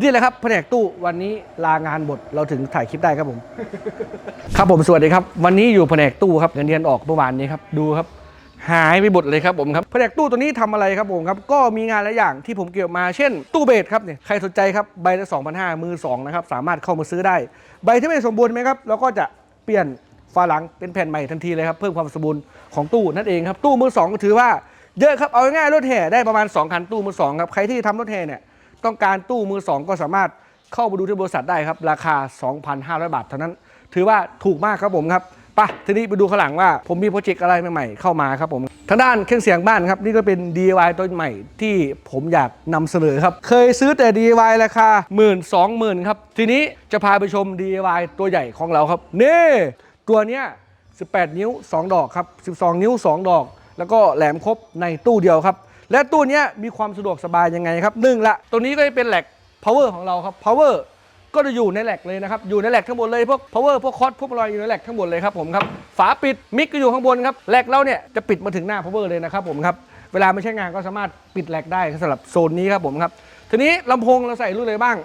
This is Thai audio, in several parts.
นี่แหละครับแผนกตู้วันนี้ลางานบทเราถึงถ่ายคลิปได้ครับผม ครับผมสวัสดีครับ วันนี้อยู่แผนกตู้ครับเงินเดือนออกเมื่อวานนี้ครับดูครับ หายไปหมดเลยครับผมครับแผนกตู้ตัวนี้ทำอะไรครับผมครับก็มีงานหลายอย่างที่ผมเกี่ยวมาเช่น ตู้เบสครับเนี่ยใครสนใจครับใบละ2,500มือ2นะครับสามารถเข้ามาซื้อได้ ใบที่ไม่สมบูรณ์ไหมครับเราก็จะเปลี่ยนฝาหลังเป็นแผ่นใหม่ทันทีเลยครับเพิ่มความสมบูรณ์ของตู้นั่นเองครับตู้มือสองก็ถือว่าเยอะครับเอาง่ายรถแห่ได้ประมาณ2คันตู้มือสองครับใครที่ทำรถแห่เนี่ย ต้องการตู้มือสองก็สามารถเข้าไปดูที่บริษัทได้ครับ ราคา 2,500 บาทเท่านั้น ถือว่าถูกมากครับผมครับปะทีนี้ไปดูข้างหลังว่าผมมีโปรเจกต์อะไรใหม่ๆเข้ามาครับผมทางด้านเครื่องเสียงบ้านครับนี่ก็เป็น DIY ตัวใหม่ที่ผมอยากนำเสนอครับ เคยซื้อแต่ DIY ราคา1 2 0 0 0 0ครับ ทีนี้จะพาไปชม DIY ตัวใหญ่ของเราครับ นี่ตัวเนี้ย18 นิ้ว 2 ดอกครับ 12 นิ้ว 2 ดอก แล้วก็แหลมครบในตู้เดียวครับ และตู้นี้มีความสะดวกสบายยังไงครับหนึ่งละตัวนี้ก็จะเป็นแหลก power ของเราครับ power ก็จะอยู่ในแหลกเลยนะครับ อยู่ในแหลกทั้งหมดเลย พวก power พวกคอสพวกลอยอยู่ในแหลกทั้งหมดเลยครับผมครับ ฝาปิด มิกก็อยู่ข้างบนครับ แหลกเราเนี่ยจะปิดมาถึงหน้า power เลยนะครับผมครับ เวลาไม่ใช้งานก็สามารถปิดแหลกได้สำหรับโซนนี้ครับผมครับ ทีนี้ลำโพงเราใส่รุ่นอะไรบ้าง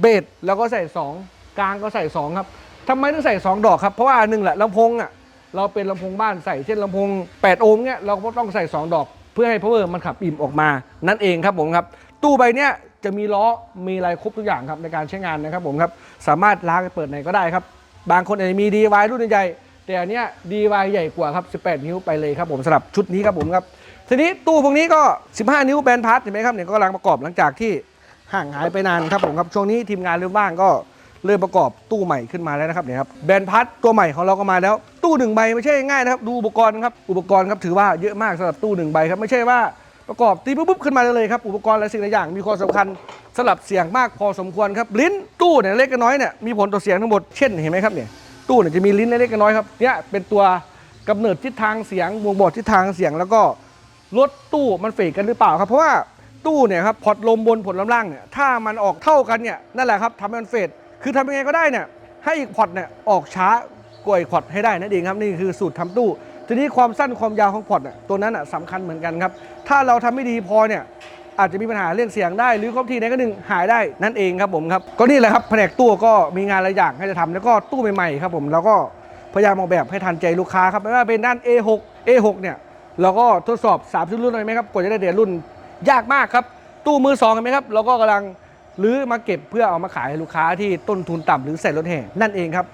เบสเราก็ใส่ 2 กลางก็ใส่ 2 ครับทำไมต้องใส่ 2 ดอกครับ เพราะว่าหนึ่งแหละลำโพงอะ เราเป็นลำโพงบ้านใส่ เช่นลำโพง 8 โอห์มเนี่ยเราก็ต้องใส่ 2 ดอก พื่อให้ power มันขับอิ่มออกมา นั่นเองครับผมครับ ตู้ใบเนี้ยจะมีล้อมีอะไรครบทุกอย่างครับในการใช้งานนะครับผมครับสามารถล้างเปิดไหนก็ได้ครับ บางคนอาจจะมี DIY รุ่นใหญ่แต่อันเนี้ย DIY ใหญ่กว่าครับ 18 นิ้วไปเลยครับผมสำหรับชุดนี้ครับผมครับทีนี้ตู้พวกนี้ก็ 15 นิ้วแบนพาร์ทเห็นไหมครับเนี่ยก็กำลังประกอบหลังจากที่ห่างหายไปนานครับผมครับช่วงนี้ทีมงานเริ่มว่างก็ เริ่มประกอบตู้ใหม่ขึ้นมาแล้วนะครับเนี่ยครับแบนพาร์ทตัวใหม่ของเราก็มาแล้ว ตู้หนึ่งใบไม่ใช่ง่ายนะครับ ดูอุปกรณ์ครับอุปกรณ์ครับถือว่าเยอะมากสำหรับตู้หนึ่งใบครับไม่ใช่ว่าประกอบตีปุ๊บขึ้นมาเลยครับอุปกรณ์หลายสิ่งหลายอย่างมีความสำคัญสำหรับเสียงมากพอสมควรครับลิ้นตู้เนี่ยเล็กกับน้อยเนี่ยมีผลต่อเสียงทั้งหมดเช่นเห็นไหมครับเนี่ยตู้เนี่ยจะมีลิ้นเล็กกับน้อยครับเนี่ยเป็นตัวกำเนิดทิศทางเสียงบ่งบอกทิศทางเสียงแล้วก็รถตู้มันเฟกกันหรือเปล่าครับเพราะว่าตู้เนี่ยครับพอร์ตลมบนพอร์ตลมล่างเนี่ยถ้ามันออกเท่ากันเนี่ยนั่นแหละครับทำให้มันเฟด คือทำยังไงก็ได้เนี่ยให้อีกพอร์ตเนี่ยออกช้ากว่าอีกพอร์ตให้ได้นั่นเองครับนี่คือสูตรทำตู้ ทีนี้ความสั้นความยาวของพอร์ตเนี่ยตัวนั้นอะสำคัญเหมือนกันครับ ถ้าเราทำไม่ดีพอเนี่ยอาจจะมีปัญหาเรื่องเสียงได้หรือครบทีไหนก็หนึ่งหายได้นั่นเองครับผมครับก็นี่แหละครับแผนกตู้ก็มีงานหลายอย่างให้จะทำแล้วก็ตู้ใหม่ๆครับผมแล้วก็พยายามออกแบบให้ทันใจลูกค้าครับไม่ว่าเป็นด้าน A6 A6 เนี่ยเราก็ทดสอบ3ชุดรุ่นเลยไหมครับกว่าจะได้เดียรุ่นยากมากครับ ตู้มือสองเห็นไหมครับเราก็กำลัง หรือมาเก็บเพื่อเอามาขายให้ลูกค้าที่ต้นทุนต่ำหรือใส่รถแห่นั่นเองครับ